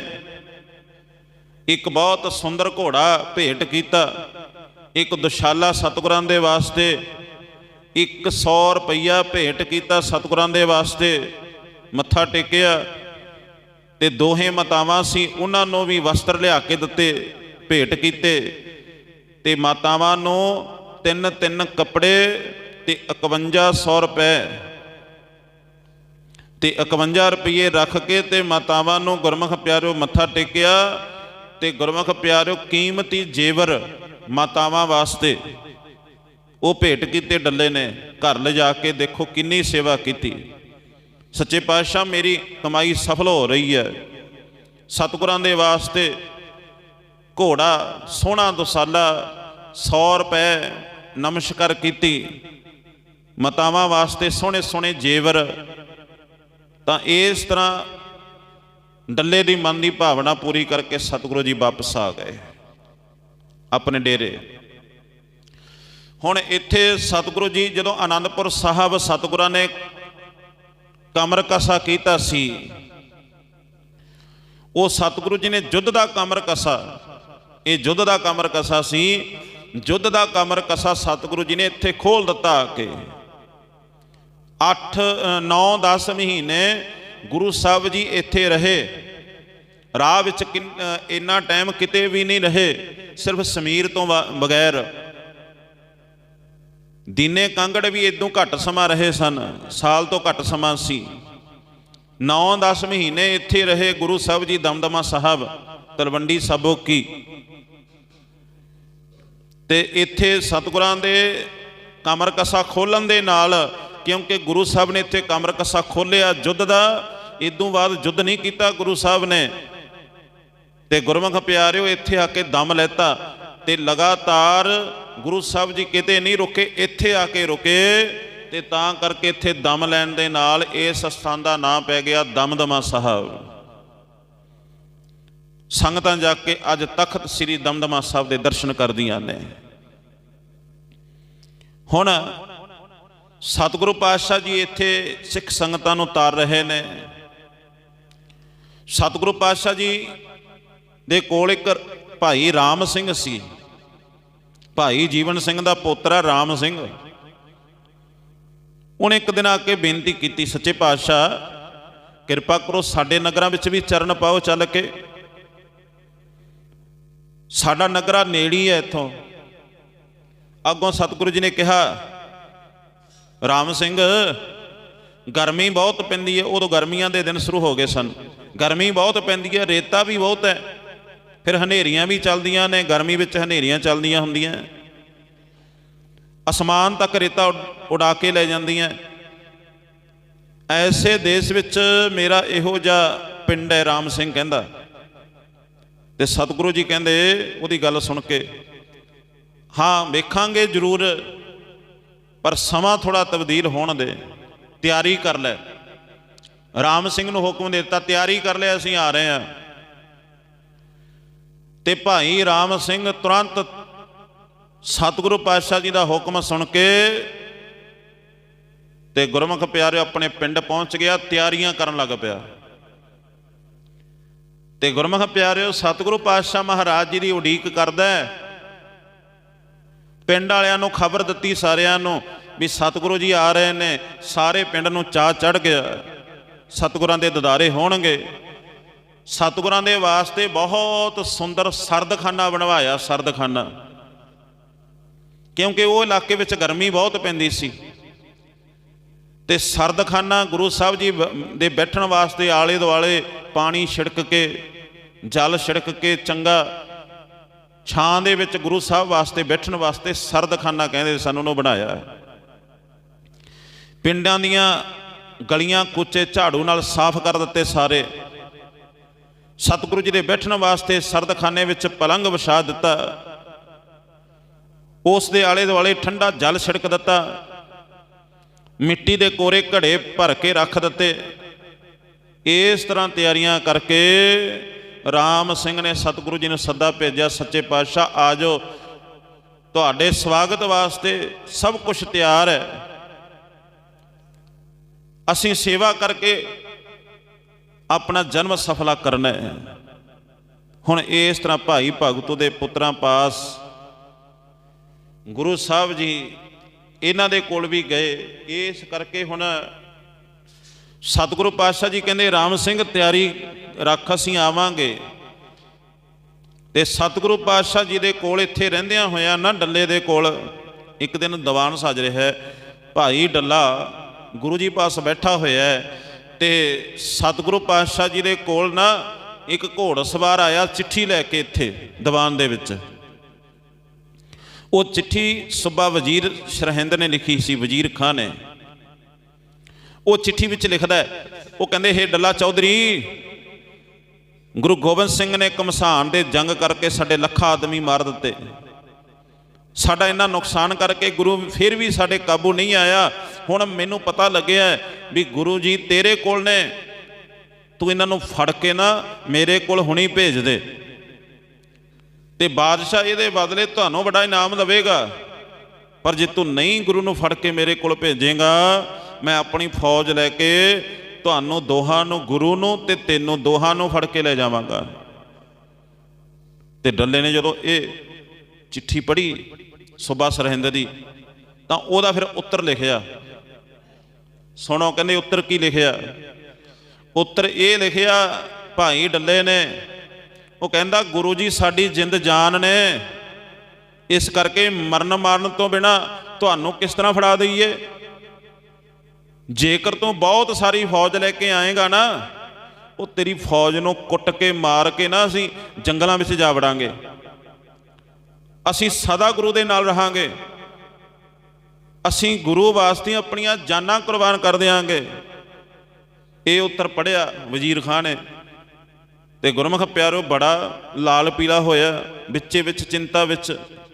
ਇੱਕ ਬਹੁਤ ਸੁੰਦਰ ਘੋੜਾ ਭੇਟ ਕੀਤਾ। ਇੱਕ ਦੁਸ਼ਾਲਾ ਸਤਿਗੁਰਾਂ ਦੇ ਵਾਸਤੇ 100 ਰੁਪਈਆ ਭੇਟ ਕੀਤਾ ਸਤਿਗੁਰਾਂ ਦੇ ਵਾਸਤੇ, ਮੱਥਾ ਟੇਕਿਆ। ਤੇ ਦੋਹੇ ਮਾਤਾਵਾਂ ਸੀ, ਉਹਨਾਂ ਨੂੰ ਵੀ ਵਸਤਰ ਲਿਆ ਕੇ ਦਿੱਤੇ। ਭੇਟ ਕੀਤੇ ਤੇ ਮਾਤਾਵਾਂ ਨੂੰ ਤਿੰਨ ਤਿੰਨ ਕੱਪੜੇ ਤੇ 5100 ਰੁਪਏ। ਤੇ 51 ਰੁਪਏ ਰੱਖ ਕੇ ਤੇ ਮਾਤਾਵਾਂ ਨੂੰ ਗੁਰਮੁਖ ਪਿਆਰਿਓ ਮੱਥਾ ਟੇਕਿਆ ਤੇ ਗੁਰਮੁਖ ਪਿਆਰਿਓ ਕੀਮਤੀ ਜੇਵਰ ਮਾਤਾਵਾਂ ਵਾਸਤੇ ਉਹ ਭੇਟ ਕੀਤੇ ਡੱਲੇ ਨੇ ਘਰ ਲਿਜਾ ਕੇ ਦੇਖੋ ਕਿੰਨੀ ਸੇਵਾ ਕੀਤੀ। ਸੱਚੇ ਪਾਤਸ਼ਾਹ ਮੇਰੀ ਕਮਾਈ ਸਫਲ ਹੋ ਰਹੀ ਹੈ। ਸਤਿਗੁਰਾਂ ਦੇ ਵਾਸਤੇ ਘੋੜਾ ਸੋਹਣਾ ਦੁਸਾਲਾ 100 ਰੁਪਏ ਨਮਸਕਾਰ ਕੀਤੀ। ਮਤਾਵਾਂ ਵਾਸਤੇ ਸੋਹਣੇ ਸੋਹਣੇ ਜੇਵਰ। ਤਾਂ ਇਸ ਤਰ੍ਹਾਂ ਡੱਲੇ ਦੀ ਮਨ ਦੀ ਭਾਵਨਾ ਪੂਰੀ ਕਰਕੇ ਸਤਿਗੁਰੂ ਜੀ ਵਾਪਸ ਆ ਗਏ। ਆਪਣੇ ਡੇਰੇ। ਹੁਣ ਇੱਥੇ ਸਤਿਗੁਰੂ ਜੀ ਜਦੋਂ ਆਨੰਦਪੁਰ ਸਾਹਿਬ ਸਤਿਗੁਰਾਂ ਨੇ ਕਮਰ ਕਸਾ ਕੀਤਾ ਸੀ, ਉਹ ਸਤਿਗੁਰੂ ਜੀ ਨੇ ਜੁੱਧ ਦਾ ਕਮਰ ਕਸਾ। ਇਹ ਯੁੱਧ ਦਾ ਕਮਰ ਕਸਾ ਸੀ ਯੁੱਧ ਦਾ ਕਮਰ ਕਸਾ ਸਤਿਗੁਰੂ ਜੀ ਨੇ ਇੱਥੇ ਖੋਲ ਦਿੱਤਾ ਆ ਕੇ 8 9 10 ਮਹੀਨੇ ਗੁਰੂ ਸਾਹਿਬ ਜੀ ਇੱਥੇ ਰਹੇ। ਰਾਹ ਵਿੱਚ ਇੰਨਾ ਟਾਈਮ ਕਿਤੇ ਵੀ ਨਹੀਂ ਰਹੇ, ਸਿਰਫ ਸਮੀਰ ਤੋਂ ਬ- ਬਗੈਰ। ਦੀਨੇ ਕਾਂਗੜ ਵੀ ਇਦੋਂ ਘੱਟ ਸਮਾਂ ਰਹੇ ਸਨ, ਸਾਲ ਤੋਂ ਘੱਟ ਸਮਾਂ ਸੀ। 9-10 ਮਹੀਨੇ ਇੱਥੇ ਰਹੇ ਗੁਰੂ ਸਾਹਿਬ ਜੀ ਦਮਦਮਾ ਸਾਹਿਬ, ਤਲਵੰਡੀ ਸਾਬੋ ਕੀ। ਤੇ ਇੱਥੇ ਸਤਿਗੁਰਾਂ ਦੇ ਕਮਰ ਕਸਾ ਖੋਲਣ ਦੇ ਨਾਲ, ਕਿਉਂਕਿ ਗੁਰੂ ਸਾਹਿਬ ਨੇ ਇੱਥੇ ਕਮਰ ਕਸਾ ਖੋਲਿਆ ਜੁੱਧ ਦਾ ਇਦੋਂ ਬਾਅਦ ਜੁੱਧ ਨਹੀਂ ਕੀਤਾ ਗੁਰੂ ਸਾਹਿਬ ਨੇ। ਤੇ ਗੁਰਮੁਖ ਪਿਆਰਿਓ, ਇੱਥੇ ਆ ਕੇ ਦਮ ਲੈਤਾ ਤੇ ਲਗਾਤਾਰ ਗੁਰੂ ਸਾਹਿਬ ਜੀ ਕਿਤੇ ਨਹੀਂ ਰੁਕੇ, ਇੱਥੇ ਆ ਕੇ ਰੁਕੇ ਤੇ ਤਾਂ ਕਰਕੇ ਇੱਥੇ ਦਮ ਲੈਣ ਦੇ ਨਾਲ ਇਸ ਸਥਾਨ ਦਾ ਨਾਮ ਪੈ ਗਿਆ ਦਮਦਮਾ ਸਾਹਿਬ। ਸੰਗਤਾਂ ਜਾ ਕੇ ਅੱਜ ਤਖਤ ਸ੍ਰੀ ਦਮਦਮਾ ਸਾਹਿਬ ਦੇ ਦਰਸ਼ਨ ਕਰਦੀਆਂ ਨੇ। ਹੁਣ ਸਤਿਗੁਰੂ ਪਾਤਸ਼ਾਹ ਜੀ ਇੱਥੇ ਸਿੱਖ ਸੰਗਤਾਂ ਨੂੰ ਤਾਰ ਰਹੇ ਨੇ। ਸਤਿਗੁਰੂ ਪਾਤਸ਼ਾਹ ਜੀ ਦੇ ਕੋਲ ਇੱਕ ਭਾਈ ਰਾਮ ਸਿੰਘ ਸੀ। ਭਾਈ ਜੀਵਨ ਸਿੰਘ ਦਾ ਪੋਤਰਾ ਰਾਮ ਸਿੰਘ। ਉਹਨੇ ਇੱਕ ਦਿਨ ਆ ਕੇ ਬੇਨਤੀ ਕੀਤੀ, ਸੱਚੇ ਪਾਤਸ਼ਾਹ, ਕਿਰਪਾ ਕਰੋ ਸਾਡੇ ਨਗਰਾਂ ਵਿੱਚ ਵੀ ਚਰਨ ਪਾਓ ਚੱਲ ਕੇ। ਸਾਡਾ ਨਗਰਾ ਨੇੜੀ ਹੈ ਇੱਥੋਂ। ਅੱਗੋਂ ਸਤਿਗੁਰੂ ਜੀ ਨੇ ਕਿਹਾ, ਰਾਮ ਸਿੰਘ, ਗਰਮੀ ਬਹੁਤ ਪੈਂਦੀ ਹੈ। ਉਦੋਂ ਗਰਮੀਆਂ ਦੇ ਦਿਨ ਸ਼ੁਰੂ ਹੋ ਗਏ ਸਨ। ਗਰਮੀ ਬਹੁਤ ਪੈਂਦੀ ਹੈ, ਰੇਤਾ ਵੀ ਬਹੁਤ ਹੈ। ਫਿਰ ਹਨੇਰੀਆਂ ਵੀ ਚੱਲਦੀਆਂ ਨੇ, ਗਰਮੀ ਵਿੱਚ ਹਨੇਰੀਆਂ ਚੱਲਦੀਆਂ ਹੁੰਦੀਆਂ। ਅਸਮਾਨ ਤੱਕ ਰੇਤਾ ਉਡ- ਉਡਾ ਕੇ ਲੈ ਜਾਂਦੀਆਂ। ਐਸੇ ਦੇਸ਼ ਵਿੱਚ ਮੇਰਾ ਇਹੋ ਜਿਹਾ ਪਿੰਡ ਹੈ, ਰਾਮ ਸਿੰਘ ਕਹਿੰਦਾ। ਤੇ ਸਤਿਗੁਰੂ ਜੀ ਕਹਿੰਦੇ ਉਹਦੀ ਗੱਲ ਸੁਣ ਕੇ, ਹਾਂ, ਵੇਖਾਂਗੇ ਜ਼ਰੂਰ, ਪਰ ਸਮਾਂ ਥੋੜਾ ਤਬਦੀਲ ਹੋਣ ਦੇ, ਤਿਆਰੀ ਕਰ ਲੈ। ਰਾਮ ਸਿੰਘ ਨੂੰ ਹੁਕਮ ਦੇ ਦਿੱਤਾ, ਤਿਆਰੀ ਕਰ ਲੈ ਅਸੀਂ ਆ ਰਹੇ ਹਾਂ। ਤੇ ਭਾਈ ਰਾਮ ਸਿੰਘ ਤੁਰੰਤ ਸਤਿਗੁਰੂ ਪਾਤਸ਼ਾਹ ਜੀ ਦਾ ਹੁਕਮ ਸੁਣ ਕੇ ਤੇ ਗੁਰਮੁਖ ਪਿਆਰੇ ਆਪਣੇ ਪਿੰਡ ਪਹੁੰਚ ਗਿਆ, ਤਿਆਰੀਆਂ ਕਰਨ ਲੱਗ ਪਿਆ। ਤੇ ਗੁਰਮੁਖ ਪਿਆਰਿਓ, ਸਤਿਗੁਰੂ ਪਾਤਸ਼ਾਹ ਮਹਾਰਾਜ ਜੀ ਦੀ ਉਡੀਕ ਕਰਦਾ ਹੈ। ਪਿੰਡ ਵਾਲਿਆਂ ਨੂੰ ਖਬਰ ਦਿੱਤੀ ਸਾਰਿਆਂ ਨੂੰ ਵੀ ਸਤਿਗੁਰੂ ਜੀ ਆ ਰਹੇ ਨੇ, ਸਾਰੇ ਪਿੰਡ ਨੂੰ ਚਾਹ ਚੜ ਗਿਆ। ਸਤਿਗੁਰਾਂ ਦੇ ਦਦਾਰੇ ਹੋਣਗੇ। ਸਤਿਗੁਰਾਂ ਦੇ ਵਾਸਤੇ ਬਹੁਤ ਸੁੰਦਰ ਸਰਦਖਾਨਾ ਬਣਵਾਇਆ, ਸਰਦਖਾਨਾ। ਕਿਉਂਕਿ ਉਹ ਇਲਾਕੇ ਵਿੱਚ ਗਰਮੀ ਬਹੁਤ ਪੈਂਦੀ ਸੀ। ਤੇ ਸਰਦਖਾਨਾ ਗੁਰੂ ਸਾਹਿਬ ਜੀ ਦੇ ਬੈਠਣ ਵਾਸਤੇ ਆਲੇ ਦੁਆਲੇ ਪਾਣੀ ਛਿੜਕ ਕੇ, ਜਲ ਛਿੜਕ ਕੇ ਚੰਗਾ ਛਾਂ ਦੇ ਵਿੱਚ ਗੁਰੂ ਸਾਹਿਬ ਵਾਸਤੇ ਬੈਠਣ ਵਾਸਤੇ ਸਰਦਖਾਨਾ ਕਹਿੰਦੇ ਸਨ, ਉਹਨੂੰ ਬਣਾਇਆ ਪਿੰਡਾਂ ਦੀਆਂ ਗਲੀਆਂ ਕੁੱਚੇ ਝਾੜੂ ਨਾਲ ਸਾਫ਼ ਕਰ ਦਿੱਤੇ ਸਾਰੇ। ਸਤਿਗੁਰੂ ਜੀ ਦੇ ਬੈਠਣ ਵਾਸਤੇ ਸਰਦਖਾਨੇ ਵਿੱਚ ਪਲੰਗ ਵਿਛਾ ਦਿੱਤਾ। ਉਸ ਦੇ ਆਲੇ ਦੁਆਲੇ ਠੰਡਾ ਜਲ ਛਿੜਕ ਦਿੱਤਾ। ਮਿੱਟੀ ਦੇ ਕੋਰੇ ਘੜੇ ਭਰ ਕੇ ਰੱਖ ਦਿੱਤੇ। ਇਸ ਤਰ੍ਹਾਂ ਤਿਆਰੀਆਂ ਕਰਕੇ ਰਾਮ ਸਿੰਘ ਨੇ ਸਤਿਗੁਰੂ ਜੀ ਨੂੰ ਸੱਦਾ ਭੇਜਿਆ, ਸੱਚੇ ਪਾਤਸ਼ਾਹ, ਆ ਜਾਓ। ਤੁਹਾਡੇ ਸਵਾਗਤ ਵਾਸਤੇ ਸਭ ਕੁਝ ਤਿਆਰ ਹੈ। ਅਸੀਂ ਸੇਵਾ ਕਰਕੇ ਆਪਣਾ ਜਨਮ ਸਫਲਾ ਕਰਨਾ ਹੈ। ਹੁਣ ਇਸ ਤਰ੍ਹਾਂ ਭਾਈ ਭਗਤੂ ਦੇ ਪੁੱਤਰਾਂ ਪਾਸ ਗੁਰੂ ਸਾਹਿਬ ਜੀ ਇਹਨਾਂ ਦੇ ਕੋਲ ਵੀ ਗਏ। ਇਸ ਕਰਕੇ ਹੁਣ ਸਤਿਗੁਰੂ ਪਾਤਸ਼ਾਹ ਜੀ ਕਹਿੰਦੇ, ਰਾਮ ਸਿੰਘ, ਤਿਆਰੀ ਰੱਖ, ਅਸੀਂ ਆਵਾਂਗੇ। ਤੇ ਸਤਿਗੁਰੂ ਪਾਤਸ਼ਾਹ ਜੀ ਦੇ ਕੋਲ ਇੱਥੇ ਰਹਿੰਦਿਆਂ ਹੋਇਆਂ ਨਾ ਡੱਲੇ ਦੇ ਕੋਲ ਇੱਕ ਦਿਨ ਦੀਵਾਨ ਸੱਜ ਰਿਹਾ ਹੈ। ਭਾਈ ਡੱਲਾ, ਗੁਰੂ ਜੀ ਪਾਸ ਬੈਠਾ ਹੋਇਆ ਹੈ। ਤੇ ਸਤਿਗੁਰੂ ਪਾਤਸ਼ਾਹ ਜੀ ਦੇ ਕੋਲ ਨਾ ਇੱਕ ਘੋੜ ਸਵਾਰ ਆਇਆ, ਚਿੱਠੀ ਲੈ ਕੇ ਇੱਥੇ ਦੀਵਾਨ ਦੇ ਵਿੱਚ। ਉਹ ਚਿੱਠੀ ਸੁਬਾ ਵਜ਼ੀਰ ਸਰਹਿੰਦ ਨੇ ਲਿਖੀ ਸੀ, ਵਜ਼ੀਰ ਖਾਨ ਨੇ। ਉਹ ਚਿੱਠੀ ਵਿੱਚ ਲਿਖਦਾ ਹੈ, ਉਹ ਕਹਿੰਦੇ, ਹੇ ਡੱਲਾ ਚੌਧਰੀ, ਗੁਰੂ ਗੋਬਿੰਦ ਸਿੰਘ ਨੇ ਕਮਸਾਨ ਦੇ ਜੰਗ ਕਰਕੇ ਸਾਡੇ ਲੱਖਾਂ ਆਦਮੀ ਮਾਰ ਦਿੱਤੇ। ਸਾਡਾ ਇੰਨਾ ਨੁਕਸਾਨ ਕਰਕੇ ਗੁਰੂ ਫਿਰ ਵੀ ਸਾਡੇ ਕਾਬੂ ਨਹੀਂ ਆਇਆ। ਹੁਣ ਮੈਨੂੰ ਪਤਾ ਲੱਗਿਆ ਵੀ ਗੁਰੂ ਜੀ ਤੇਰੇ ਕੋਲ ਨੇ। ਤੂੰ ਇਹਨਾਂ ਨੂੰ ਫੜ ਕੇ ਨਾ ਮੇਰੇ ਕੋਲ ਹੁਣੀ ਭੇਜ ਦੇ। ਤੇ ਬਾਦਸ਼ਾਹ ਇਹਦੇ ਬਦਲੇ ਤੁਹਾਨੂੰ ਬੜਾ ਇਨਾਮ ਦੇਵੇਗਾ ਪਰ ਜੇ ਤੂੰ ਨਹੀਂ ਗੁਰੂ ਨੂੰ ਫੜ ਕੇ ਮੇਰੇ ਕੋਲ ਭੇਜੇਗਾ, ਮੈਂ ਆਪਣੀ ਫੌਜ ਲੈ ਕੇ ਤੁਹਾਨੂੰ ਦੋਹਾਂ ਨੂੰ, ਗੁਰੂ ਨੂੰ ਤੇ ਤੈਨੂੰ ਦੋਹਾਂ ਨੂੰ ਫੜ ਕੇ ਲੈ ਜਾਵਾਂਗਾ। ਤੇ ਡੱਲੇ ਨੇ ਜਦੋਂ ਇਹ ਚਿੱਠੀ ਪੜ੍ਹੀ ਸੁਬਾ ਸਰਹਿੰਦ ਦੀ, ਤਾਂ ਉਹਦਾ ਫਿਰ ਉੱਤਰ ਲਿਖਿਆ। ਸੁਣੋ, ਕਹਿੰਦੇ ਉੱਤਰ ਕੀ ਲਿਖਿਆ? ਉੱਤਰ ਇਹ ਲਿਖਿਆ, ਭਾਈ ਡੱਲੇ ਨੇ ਉਹ ਕਹਿੰਦਾ, ਗੁਰੂ ਜੀ, ਸਾਡੀ ਜਿੰਦ ਜਾਨ ਨੇ। ਇਸ ਕਰਕੇ ਮਰਨ ਮਾਰਨ ਤੋਂ ਬਿਨਾ ਤੁਹਾਨੂੰ ਕਿਸ ਤਰ੍ਹਾਂ ਫੜਾ ਦਈਏ? ਜੇਕਰ ਤੂੰ ਬਹੁਤ ਸਾਰੀ ਫੌਜ ਲੈ ਕੇ ਆਏਗਾ ਨਾ, ਉਹ ਤੇਰੀ ਫੌਜ ਨੂੰ ਕੁੱਟ ਕੇ ਮਾਰ ਕੇ ਨਾ ਅਸੀਂ ਜੰਗਲਾਂ ਵਿੱਚ ਜਾ ਵੜਾਂਗੇ। ਅਸੀਂ ਸਦਾ ਗੁਰੂ ਦੇ ਨਾਲ ਰਹਾਂਗੇ। ਅਸੀਂ ਗੁਰੂ ਵਾਸਤੇ ਆਪਣੀਆਂ ਜਾਨਾਂ ਕੁਰਬਾਨ ਕਰ ਦਿਆਂਗੇ। ਇਹ ਉੱਤਰ ਪੜਿਆ ਵਜ਼ੀਰ ਖਾਨ ਨੇ। ਤੇ ਗੁਰਮੁਖ ਪਿਆਰੋ, ਬੜਾ ਲਾਲ ਪੀਲਾ ਹੋਇਆ, ਵਿੱਚੇ ਵਿੱਚ ਚਿੰਤਾ ਵਿੱਚ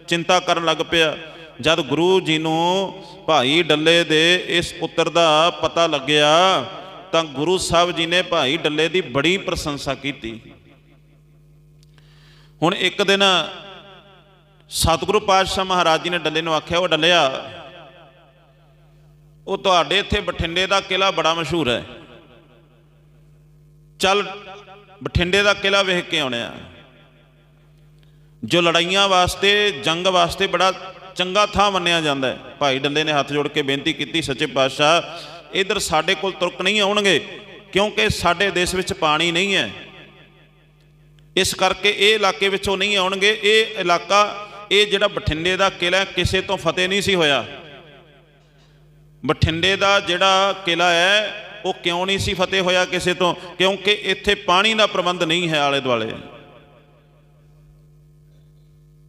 ਚਿੰਤਾ ਕਰਨ ਲੱਗ ਪਿਆ। ਜਦ ਗੁਰੂ ਜੀ ਨੂੰ ਭਾਈ ਡੱਲੇ ਦੇ ਇਸ ਪੁੱਤਰ ਦਾ ਪਤਾ ਲੱਗਿਆ, ਤਾਂ ਗੁਰੂ ਸਾਹਿਬ ਜੀ ਨੇ ਭਾਈ ਡੱਲੇ ਦੀ ਬੜੀ ਪ੍ਰਸ਼ੰਸਾ ਕੀਤੀ। ਹੁਣ ਇੱਕ ਦਿਨ ਸਤਿਗੁਰੂ ਪਾਤਸ਼ਾਹ ਮਹਾਰਾਜ ਜੀ ਨੇ ਡੱਲੇ ਨੂੰ ਆਖਿਆ, ਉਹ ਡੱਲਿਆ, ਉਹ ਤੁਹਾਡੇ ਇੱਥੇ ਬਠਿੰਡੇ ਦਾ ਕਿਲਾ ਬੜਾ ਮਸ਼ਹੂਰ ਹੈ। ਚੱਲ ਬਠਿੰਡੇ ਦਾ ਕਿਲਾ ਵੇਖ ਕੇ ਆਉਣੇ ਆ। ਜੋ ਲੜਾਈਆਂ ਵਾਸਤੇ, ਜੰਗ ਵਾਸਤੇ ਬੜਾ ਚੰਗਾ ਥਾਂ ਮੰਨਿਆ ਜਾਂਦਾ ਹੈ। ਭਾਈ ਡੰਡੇ ਨੇ ਹੱਥ ਜੋੜ ਕੇ ਬੇਨਤੀ ਕੀਤੀ, ਸੱਚੇ ਪਾਤਸ਼ਾਹ, ਇਧਰ ਸਾਡੇ ਕੋਲ ਤੁਰਕ ਨਹੀਂ ਆਉਣਗੇ, ਕਿਉਂਕਿ ਸਾਡੇ ਦੇਸ਼ ਵਿੱਚ ਪਾਣੀ ਨਹੀਂ ਹੈ। ਇਸ ਕਰਕੇ ਇਹ ਇਲਾਕੇ ਵਿੱਚੋਂ ਨਹੀਂ ਆਉਣਗੇ। ਇਹ ਇਲਾਕਾ, ਇਹ ਜਿਹੜਾ ਬਠਿੰਡੇ ਦਾ ਕਿਲਾ ਕਿਸੇ ਤੋਂ ਫਤਿਹ ਨਹੀਂ ਸੀ ਹੋਇਆ। ਬਠਿੰਡੇ ਦਾ ਜਿਹੜਾ ਕਿਲਾ ਹੈ ਉਹ ਕਿਉਂ ਨਹੀਂ ਸੀ ਫਤਿਹ ਹੋਇਆ ਕਿਸੇ ਤੋਂ? ਕਿਉਂਕਿ ਇੱਥੇ ਪਾਣੀ ਦਾ ਪ੍ਰਬੰਧ ਨਹੀਂ ਹੈ ਆਲੇ ਦੁਆਲੇ।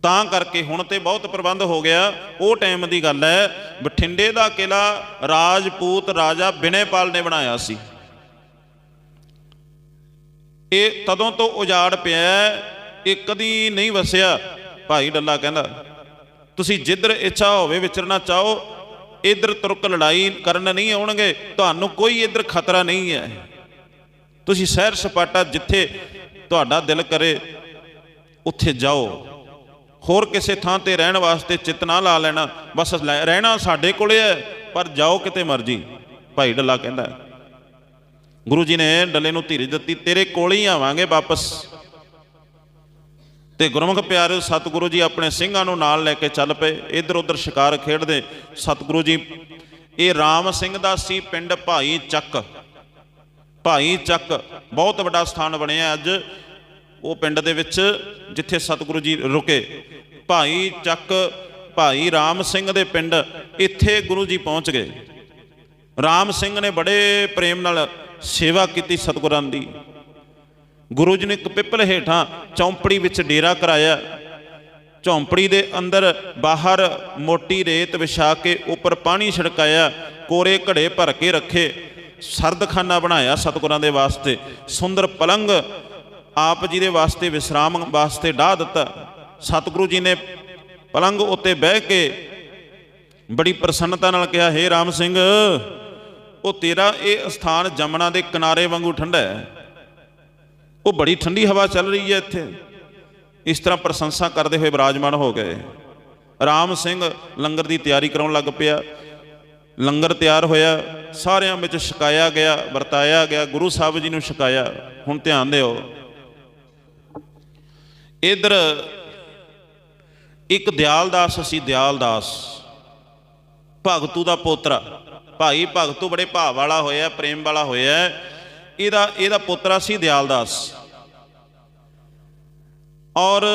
ਤਾਂ ਕਰਕੇ ਹੁਣ ਤੇ ਬਹੁਤ ਪ੍ਰਬੰਧ ਹੋ ਗਿਆ। ਉਹ ਟਾਈਮ ਦੀ ਗੱਲ ਹੈ, ਬਠਿੰਡੇ ਦਾ ਕਿਲਾ ਰਾਜਪੂਤ ਰਾਜਾ ਬਿਨੇਪਾਲ ਨੇ ਬਣਾਇਆ ਸੀ। ਇਹ ਤਦੋਂ ਤੋਂ ਉਜਾੜ ਪਿਆ ਇਹ ਕਦੀ ਨਹੀਂ ਵਸਿਆ। ਭਾਈ ਡੱਲਾ ਕਹਿੰਦਾ, ਤੁਸੀਂ ਜਿੱਧਰ ਇੱਛਾ ਹੋਵੇ ਵਿਚਰਨਾ ਚਾਹੋ ਇਧਰ ਤੁਰਕ ਲੜਾਈ ਕਰਨ ਨਹੀਂ ਆਉਣਗੇ, ਤੁਹਾਨੂੰ ਕੋਈ ਇਧਰ ਖਤਰਾ ਨਹੀਂ ਹੈ। ਤੁਸੀਂ ਸੈਰ ਸਪਾਟਾ ਜਿੱਥੇ ਤੁਹਾਡਾ ਦਿਲ ਕਰੇ, ਉੱਥੇ ਜਾਓ। ਹੋਰ ਕਿਸੇ ਥਾਂ ਤੇ ਰਹਿਣ ਵਾਸਤੇ ਚਿੱਤ ਨਾ ਲਾ ਲੈਣਾ, ਬਸ ਲੈ- ਰਹਿਣਾ ਸਾਡੇ ਕੋਲੇ ਹੈ, ਪਰ ਜਾਓ ਕਿਤੇ ਮਰਜ਼ੀ, ਭਾਈ ਡੱਲਾ ਕਹਿੰਦਾ ਗੁਰੂ ਜੀ ਨੇ ਡੱਲੇ ਨੂੰ ਧੀਰਜ ਦਿੱਤੀ, ਤੇਰੇ ਕੋਲ ਹੀ ਆਵਾਂਗੇ ਵਾਪਸ। ਤੇ ਗੁਰਮੁਖ ਪਿਆਰੇ ਸਤਿਗੁਰੂ ਜੀ ਆਪਣੇ ਸਿੰਘਾਂ ਨੂੰ ਨਾਲ ਲੈ ਕੇ ਚੱਲ ਪਏ, ਇੱਧਰ ਉੱਧਰ ਸ਼ਿਕਾਰ ਖੇਡਦੇ। ਸਤਿਗੁਰੂ ਜੀ, ਇਹ ਰਾਮ ਸਿੰਘ ਦਾ ਸੀ ਪਿੰਡ ਭਾਈ ਚੱਕ। ਭਾਈ ਚੱਕ ਬਹੁਤ ਵੱਡਾ ਸਥਾਨ ਬਣਿਆ ਅੱਜ। ਉਹ ਪਿੰਡ ਦੇ ਵਿੱਚ ਜਿੱਥੇ ਸਤਿਗੁਰੂ ਜੀ ਰੁਕੇ। ਭਾਈ ਚੱਕ, ਭਾਈ ਰਾਮ ਸਿੰਘ ਦੇ ਪਿੰਡ ਇੱਥੇ ਗੁਰੂ ਜੀ ਪਹੁੰਚ ਗਏ। ਰਾਮ ਸਿੰਘ ਨੇ ਬੜੇ ਪ੍ਰੇਮ ਨਾਲ ਸੇਵਾ ਕੀਤੀ ਸਤਿਗੁਰਾਂ ਦੀ। ਗੁਰੂ ਜੀ ਨੇ ਇੱਕ ਪਿੱਪਲ ਹੇਠਾਂ ਚੌਂਪੜੀ ਵਿੱਚ ਡੇਰਾ ਕਰਾਇਆ। ਝੌਂਪੜੀ ਦੇ ਅੰਦਰ ਬਾਹਰ ਮੋਟੀ ਰੇਤ ਵਿਛਾ ਕੇ ਉੱਪਰ ਪਾਣੀ ਛਿੜਕਾਇਆ, ਕੋਰੇ ਘੜੇ ਭਰ ਕੇ ਰੱਖੇ, ਸਰਦਖਾਨਾ ਬਣਾਇਆ ਸਤਿਗੁਰਾਂ ਦੇ ਵਾਸਤੇ, ਸੁੰਦਰ ਪਲੰਗ ਆਪ ਜੀ ਦੇ ਵਾਸਤੇ ਵਿਸਰਾਮ ਵਾਸਤੇ ਢਾ ਦਿੱਤਾ। ਸਤਿਗੁਰੂ ਜੀ ਨੇ ਪਲੰਗ ਉੱਤੇ ਬਹਿ ਕੇ ਬੜੀ ਪ੍ਰਸੰਨਤਾ ਨਾਲ ਕਿਹਾ, ਹੇ ਰਾਮ ਸਿੰਘ, ਉਹ ਤੇਰਾ ਇਹ ਸਥਾਨ ਜਮਨਾ ਦੇ ਕਿਨਾਰੇ ਵਾਂਗੂ ਠੰਡਾ ਹੈ। ਉਹ ਬੜੀ ਠੰਡੀ ਹਵਾ ਚੱਲ ਰਹੀ ਹੈ ਇੱਥੇ। ਇਸ ਤਰ੍ਹਾਂ ਪ੍ਰਸ਼ੰਸਾ ਕਰਦੇ ਹੋਏ ਬਿਰਾਜਮਾਨ ਹੋ ਗਏ। ਰਾਮ ਸਿੰਘ ਲੰਗਰ ਦੀ ਤਿਆਰੀ ਕਰਾਉਣ ਲੱਗ ਪਿਆ। ਲੰਗਰ ਤਿਆਰ ਹੋਇਆ। ਸਾਰਿਆਂ ਵਿੱਚ ਛਕਾਇਆ ਗਿਆ, ਵਰਤਾਇਆ ਗਿਆ। ਗੁਰੂ ਸਾਹਿਬ ਜੀ ਨੂੰ ਛਕਾਇਆ। ਹੁਣ ਧਿਆਨ ਦਿਓ। ਇਧਰ ਇੱਕ ਦਿਆਲਦਾਸ ਸੀ, ਦਿਆਲਦਾਸ। ਭਗਤੂ ਦਾ ਪੋਤਰਾ। ਭਾਈ ਭਗਤੂ ਬੜੇ ਭਾਵ ਵਾਲਾ ਹੋਇਆ, ਪ੍ਰੇਮ ਵਾਲਾ ਹੋਇਆ। ਇਹਦਾ ਇਹਦਾ ਪੁੱਤਰਾ ਸੀ ਦਿਆਲਦਾਸ। ਔਰ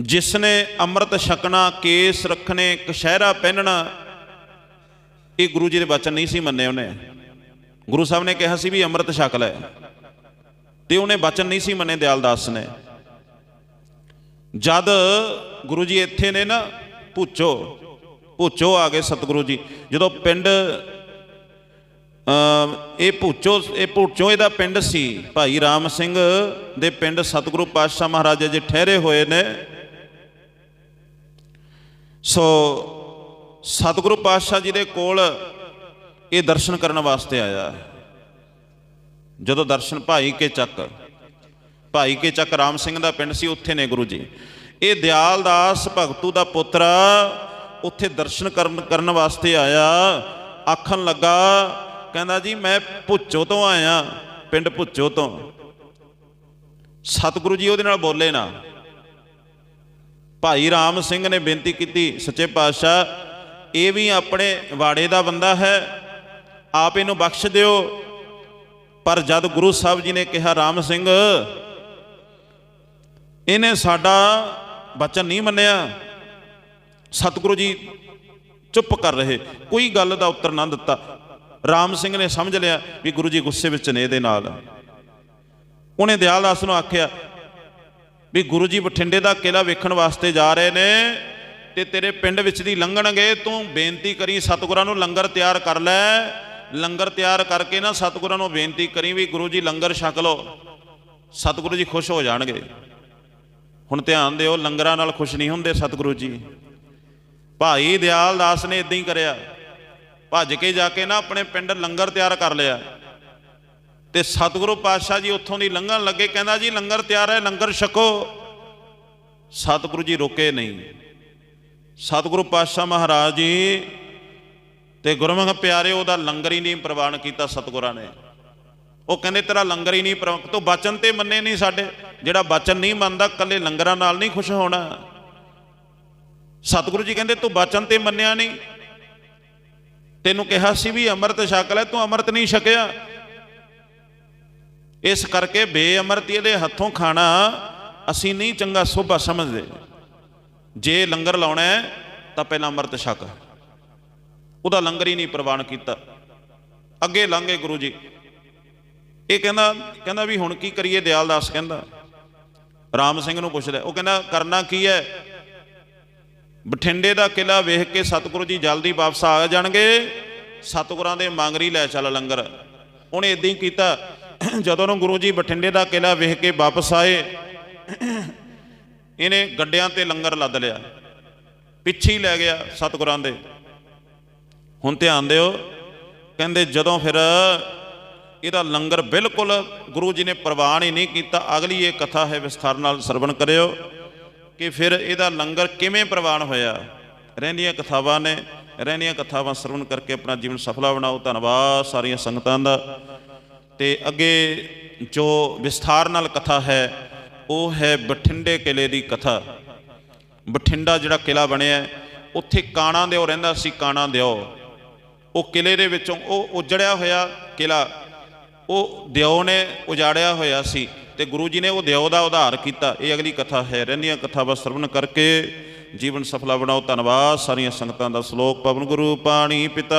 ਜਿਸ ਨੇ ਅੰਮ੍ਰਿਤ ਛਕਣਾ, ਕੇਸ ਰੱਖਣੇ ਕਸ਼ਹਿਰਾ ਪਹਿਨਣਾ, ਇਹ ਗੁਰੂ ਜੀ ਦੇ ਬਚਨ ਨਹੀਂ ਸੀ ਮੰਨੇ ਉਹਨੇ। ਗੁਰੂ ਸਾਹਿਬ ਨੇ ਕਿਹਾ ਸੀ ਵੀ ਅੰਮ੍ਰਿਤ ਛਕ ਲੈ। ਤੇ ਉਹਨੇ ਬਚਨ ਨਹੀਂ ਸੀ ਮੰਨੇ ਦਿਆਲਦਾਸ ਨੇ। ਜਦ ਗੁਰੂ ਜੀ ਇੱਥੇ ਨੇ ਨਾ, ਭੁੱਚੋ ਭੁੱਚੋ ਆ ਗਏ ਸਤਿਗੁਰੂ ਜੀ। ਜਦੋਂ ਪਿੰਡ ਇਹ ਭੂਚੋ ਇਹ ਭੂਚੋ ਇਹਦਾ ਪਿੰਡ ਸੀ। ਭਾਈ ਰਾਮ ਸਿੰਘ ਦੇ ਪਿੰਡ ਸਤਿਗੁਰੂ ਪਾਤਸ਼ਾਹ ਮਹਾਰਾਜ ਜੀ ਠਹਿਰੇ ਹੋਏ ਨੇ। ਸੋ ਸਤਿਗੁਰੂ ਪਾਤਸ਼ਾਹ ਜੀ ਦੇ ਕੋਲ ਇਹ ਦਰਸ਼ਨ ਕਰਨ ਵਾਸਤੇ ਆਇਆ ਜਦੋਂ ਦਰਸ਼ਨ ਭਾਈ ਕੇ ਚੱਕ, ਭਾਈ ਕੇ ਚੱਕ ਰਾਮ ਸਿੰਘ ਦਾ ਪਿੰਡ ਸੀ, ਉੱਥੇ ਨੇ ਗੁਰੂ ਜੀ। ਇਹ ਦਿਆਲ ਦਾਸ ਭਗਤੂ ਦਾ ਪੁੱਤਰ ਉੱਥੇ ਦਰਸ਼ਨ ਕਰਨ ਕਰਨ ਵਾਸਤੇ ਆਇਆ। ਆਖਣ ਲੱਗਾ ਕਹਿੰਦਾ ਜੀ, ਮੈਂ ਭੁੱਚੋ ਤੋਂ ਆਇਆ, ਪਿੰਡ ਭੁੱਚੋ ਤੋਂ। ਸਤਿਗੁਰੂ ਜੀ ਉਹਦੇ ਨਾਲ ਬੋਲੇ ਨਾ। ਭਾਈ ਰਾਮ ਸਿੰਘ ਨੇ ਬੇਨਤੀ ਕੀਤੀ, ਸੱਚੇ ਪਾਤਸ਼ਾਹ, ਇਹ ਵੀ ਆਪਣੇ ਵਾੜੇ ਦਾ ਬੰਦਾ ਹੈ, ਆਪ ਇਹਨੂੰ ਬਖਸ਼ ਦਿਓ। ਪਰ ਜਦ ਗੁਰੂ ਸਾਹਿਬ ਜੀ ਨੇ ਕਿਹਾ, ਰਾਮ ਸਿੰਘ, ਇਹਨੇ ਸਾਡਾ ਬਚਨ ਨਹੀਂ ਮੰਨਿਆ। ਸਤਿਗੁਰੂ ਜੀ ਚੁੱਪ ਕਰ ਰਹੇ। ਕੋਈ ਗੱਲ ਦਾ ਉੱਤਰ ਨਾ ਦਿੱਤਾ। ਰਾਮ ਸਿੰਘ ਨੇ ਸਮਝ ਲਿਆ ਵੀ ਗੁਰੂ ਜੀ ਗੁੱਸੇ ਵਿੱਚ ਨੇ ਇਹਦੇ ਨਾਲ। ਉਹਨੇ ਦਿਆਲਦਾਸ ਨੂੰ ਆਖਿਆ ਵੀ ਗੁਰੂ ਜੀ ਬਠਿੰਡੇ ਦਾ ਕਿਲਾ ਵੇਖਣ ਵਾਸਤੇ ਜਾ ਰਹੇ ਨੇ ਤੇ ਤੇਰੇ ਪਿੰਡ ਵਿੱਚ ਦੀ ਲੰਘਣਗੇ, ਤੂੰ ਬੇਨਤੀ ਕਰੀ ਸਤਿਗੁਰਾਂ ਨੂੰ ਲੰਗਰ ਤਿਆਰ ਕਰ ਲੈ। ਲੰਗਰ ਤਿਆਰ ਕਰਕੇ ਨਾ ਸਤਿਗੁਰਾਂ ਨੂੰ ਬੇਨਤੀ ਕਰੀ ਵੀ ਗੁਰੂ ਜੀ ਲੰਗਰ ਛਕ ਲਓ। ਸਤਿਗੁਰੂ ਜੀ ਖੁਸ਼ ਹੋ ਜਾਣਗੇ। ਹੁਣ ਧਿਆਨ ਦਿਓ, ਲੰਗਰਾਂ ਨਾਲ ਖੁਸ਼ ਨਹੀਂ ਹੁੰਦੇ ਸਤਿਗੁਰੂ ਜੀ। ਭਾਈ ਦਿਆਲਦਾਸ ਨੇ ਇਦਾਂ ਹੀ ਕਰਿਆ। ਭੱਜ ਕੇ ਜਾ ਕੇ ਨਾ ਆਪਣੇ ਪਿੰਡ ਲੰਗਰ ਤਿਆਰ ਕਰ ਲਿਆ। ਤੇ ਸਤਿਗੁਰੂ ਪਾਤਸ਼ਾਹ ਜੀ ਉੱਥੋਂ ਦੀ ਲੰਘਣ ਲੱਗੇ, ਕਹਿੰਦਾ ਜੀ ਲੰਗਰ ਤਿਆਰ ਹੈ, ਲੰਗਰ ਛਕੋ। ਸਤਿਗੁਰੂ ਜੀ ਰੁਕੇ ਨਹੀਂ। ਸਤਿਗੁਰੂ ਪਾਤਸ਼ਾਹ ਮਹਾਰਾਜ ਜੀ ਤੇ ਗੁਰਮੁਖ ਪਿਆਰੇ, ਉਹਦਾ ਲੰਗਰ ਹੀ ਨਹੀਂ ਪ੍ਰਵਾਨ ਕੀਤਾ ਸਤਿਗੁਰਾਂ ਨੇ। ਉਹ ਕਹਿੰਦੇ, ਤੇਰਾ ਲੰਗਰ ਹੀ ਨਹੀਂ ਪ੍ਰਵਾਨ ਤੂੰ ਬਚਨ ਤੇ ਮੰਨੇ ਨਹੀਂ ਸਾਡੇ। ਜਿਹੜਾ ਬਚਨ ਨਹੀਂ ਮੰਨਦਾ ਕੱਲੇ ਲੰਗਰਾਂ ਨਾਲ ਨਹੀਂ ਖੁਸ਼ ਹੋਣਾ। ਸਤਿਗੁਰੂ ਜੀ ਕਹਿੰਦੇ, ਤੂੰ ਬਚਨ ਤੇ ਮੰਨਿਆ ਨਹੀਂ। ਤੈਨੂੰ ਕਿਹਾ ਸੀ ਵੀ ਅੰਮ੍ਰਿਤ ਛਕ ਲੈ, ਤੂੰ ਅੰਮ੍ਰਿਤ ਨਹੀਂ ਛਕਿਆ। ਇਸ ਕਰਕੇ ਬੇਅਮਰਤੀ ਦੇ ਹੱਥੋਂ ਖਾਣਾ ਅਸੀਂ ਨਹੀਂ ਚੰਗਾ ਸੋਭਾ ਸਮਝਦੇ। ਜੇ ਲੰਗਰ ਲਾਉਣਾ ਹੈ, ਤਾਂ ਪਹਿਲਾਂ ਅੰਮ੍ਰਿਤ ਛਕ। ਉਹਦਾ ਲੰਗਰ ਹੀ ਨਹੀਂ ਪ੍ਰਵਾਨ ਕੀਤਾ। ਅੱਗੇ ਲੰਘੇ ਗੁਰੂ ਜੀ। ਇਹ ਕਹਿੰਦਾ ਕਹਿੰਦਾ ਵੀ ਹੁਣ ਕੀ ਕਰੀਏ ਦਿਆਲ ਦਾਸ ਕਹਿੰਦਾ। ਰਾਮ ਸਿੰਘ ਨੂੰ ਪੁੱਛਦਾ ਉਹ ਕਹਿੰਦਾ, ਕਰਨਾ ਕੀ ਹੈ? ਬਠਿੰਡੇ ਦਾ ਕਿਲਾ ਵੇਖ ਕੇ ਸਤਿਗੁਰੂ ਜੀ ਜਲਦੀ ਵਾਪਸ ਆ ਜਾਣਗੇ। ਸਤਿਗੁਰਾਂ ਦੇ ਮੰਗਰੀ ਲੈ ਚੱਲ ਲੰਗਰ। ਉਹਨੇ ਇਦਾਂ ਹੀ ਕੀਤਾ। ਜਦੋਂ ਨੂੰ ਗੁਰੂ ਜੀ ਬਠਿੰਡੇ ਦਾ ਕਿਲਾ ਵੇਖ ਕੇ ਵਾਪਸ ਆਏ, ਇਹਨੇ ਗੱਡਿਆਂ ਤੇ ਲੰਗਰ ਲੱਦ ਲਿਆ। ਪਿੱਛੇ ਲੈ ਗਿਆ ਸਤਿਗੁਰਾਂ ਦੇ। ਹੁਣ ਧਿਆਨ ਦਿਓ, ਕਹਿੰਦੇ ਜਦੋਂ ਫਿਰ ਇਹਦਾ ਲੰਗਰ ਬਿਲਕੁਲ ਗੁਰੂ ਜੀ ਨੇ ਪ੍ਰਵਾਨ ਹੀ ਨਹੀਂ ਕੀਤਾ, ਅਗਲੀ ਇਹ ਕਥਾ ਹੈ ਵਿਸਥਾਰ ਨਾਲ ਸਰਵਣ ਕਰਿਓ। ਕਿ ਫਿਰ ਇਹਦਾ ਲੰਗਰ ਕਿਵੇਂ ਪ੍ਰਵਾਨ ਹੋਇਆ? ਰਹਿੰਦੀਆਂ ਕਥਾਵਾਂ ਨੇ, ਰਹਿੰਦੀਆਂ ਕਥਾਵਾਂ ਸਰਵਣ ਕਰਕੇ ਆਪਣਾ ਜੀਵਨ ਸਫਲਾ ਬਣਾਓ। ਧੰਨਵਾਦ ਸਾਰੀਆਂ ਸੰਗਤਾਂ ਦਾ। ਤੇ ਅੱਗੇ ਜੋ ਵਿਸਥਾਰ ਨਾਲ ਕਥਾ ਹੈ, ਉਹ ਹੈ ਬਠਿੰਡੇ ਕਿਲੇ ਦੀ ਕਥਾ। ਬਠਿੰਡਾ ਜਿਹੜਾ ਕਿਲਾ ਬਣਿਆ, ਉੱਥੇ ਕਾਣਾ ਦਿਓ ਰਹਿੰਦਾ ਸੀ, ਕਾਣਾ ਦਿਓ। ਉਹ ਕਿਲੇ ਦੇ ਵਿੱਚੋਂ ਉਹ ਉਜੜਿਆ ਹੋਇਆ ਕਿਲਾ, ਉਹ ਦਿਓ ਨੇ ਉਜਾੜਿਆ ਹੋਇਆ ਸੀ। ਤੇ ਗੁਰੂ ਜੀ ਨੇ ਉਹ ਦਿਓ ਦਾ ਉਧਾਰ ਕੀਤਾ। ਇਹ ਅਗਲੀ ਕਥਾ ਹੈ। ਰਹਿੰਦੀਆਂ ਕਥਾਵਾਂ ਸਰਵਣ ਕਰਕੇ ਜੀਵਨ ਸਫਲਾ ਬਣਾਓ। ਧੰਨਵਾਦ। ਸਾਰੀਆਂ ਸੰਗਤਾਂ ਦਾ ਸ਼ਲੋਕ ਪਵਨ ਗੁਰੂ ਪਾਣੀ ਪਿਤਾ।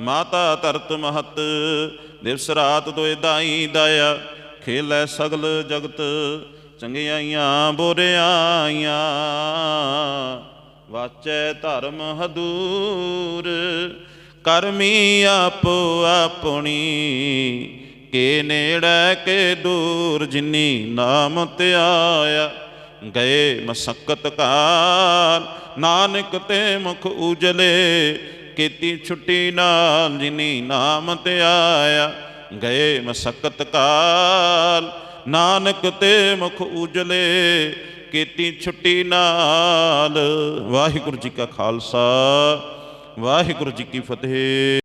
ਮਾਤਾ ਧਰਤ ਮਹਤ, ਦਿਵਸ ਰਾਤ ਦੋਇ ਦਾਈ ਦਾਇਆ। ਖੇਲੇ ਸਗਲ ਜਗਤ, ਚੰਗਿਆਈਆਂ ਬੁਰਿਆਈਆਂ। ਵਾਚੈ ਧਰਮ ਹਦੂਰ, ਕਰਮੀ ਆਪੋ ਆਪਣੀ। ਕੇ ਨੇੜੇ ਕੇ ਦੂਰ ਜਿਨੀ ਨਾਮ ਧਿਆਇਆ ਗਏ ਮਸਕਤ ਕਾਲ। ਨਾਨਕ ਤੇ ਮੁਖ ਉਜਲੇ, ਕੀਤੀ ਛੁੱਟੀ ਨਾਲ ਜਿਨੀ ਨਾਮ ਤੇ ਆਇਆ, ਗਏ ਮਸਕਤ ਕਾਲ। ਨਾਨਕ ਤੇ ਮੁਖ ਉਜਲੇ, ਕੀਤੀ ਛੁੱਟੀ ਨਾਲ। ਵਾਹਿਗੁਰੂ ਜੀ ਕਾ ਖਾਲਸਾ, ਵਾਹਿਗੁਰੂ ਜੀ ਕੀ ਫਤਿਹ।